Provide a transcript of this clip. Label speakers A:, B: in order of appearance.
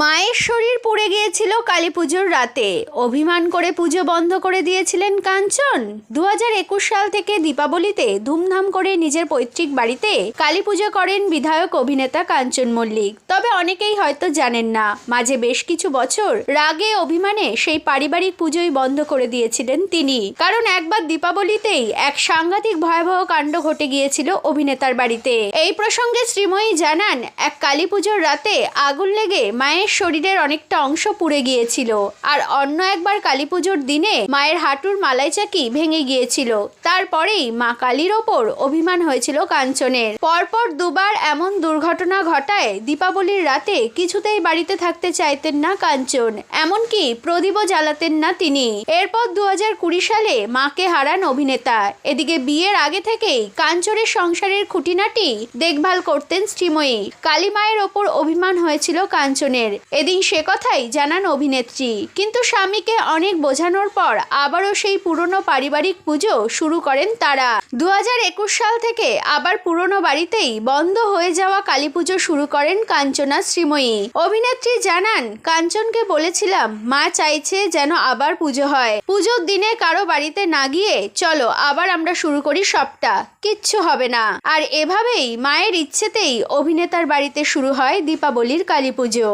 A: মায়ের শরীর পুড়ে গিয়েছিল কালী পুজোর রাতে। অভিমান করে পুজো বন্ধ করে দিয়েছিলেন কাঞ্চন। দু সাল থেকে দীপাবলিতে ধুমধাম করে নিজের পৈতৃক বাড়িতে কালী পুজো করেন বিধায়ক অভিনেতা কাঞ্চন মল্লিক। তবে অনেকেই হয়তো জানেন না, মাঝে বেশ কিছু বছর রাগে অভিমানে সেই পারিবারিক পুজোই বন্ধ করে দিয়েছিলেন তিনি। কারণ একবার দীপাবলিতেই এক সাংঘাতিক ভয়াবহ কাণ্ড ঘটে গিয়েছিল অভিনেতার বাড়িতে। এই প্রসঙ্গে শ্রীময়ী জানান, এক কালী পুজোর রাতে আগুন লেগে মায়ের শরীরের অনেকটা অংশ পুড়ে গিয়েছিল। আর অন্য একবার কালী পুজোর দিনে মায়ের হাঁটুর মালাই চাকি ভেঙে গিয়েছিল। তারপরেই মা কালীর ওপর অভিমান হয়েছিল কাঞ্চনের। পরপর দুবার এমন দুর্ঘটনা ঘটায় দীপাবলির রাতে কিছুতেই বাড়িতে থাকতে চাইতেন না কাঞ্চন। এমনকি প্রদীপও জ্বালাতেন না তিনি। এরপর দু সালে মাকে হারান অভিনেতা। এদিকে বিয়ের আগে থেকেই কাঞ্চনের সংসারের খুঁটিনাটি দেখভাল করতেন শ্রীময়ী। কালী মায়ের ওপর অভিমান হয়েছিল কাঞ্চনের। এদিন সে কথাই জানান অভিনেত্রী। কিন্তু স্বামীকে অনেক বোঝানোর পর আবারও সেই পুরনো পারিবারিক পুজো শুরু করেন তারা। দু হাজার একুশ সাল থেকে আবার পুরনো বাড়িতেই বন্ধ হয়ে যাওয়া কালী পুজো শুরু করেন কাঞ্চনা শ্রীময়ী। অভিনেত্রী জানান, কাঞ্চনকে বলেছিলাম, মা চাইছে যেন আবার পুজো হয়। পুজোর দিনে কারও বাড়িতে না গিয়ে চলো, আবার আমরা শুরু করি সবটা। কিচ্ছু হবে না। আর এভাবেই মায়ের ইচ্ছেতেই অভিনেতার বাড়িতে শুরু হয় দীপাবলির কালী পুজো।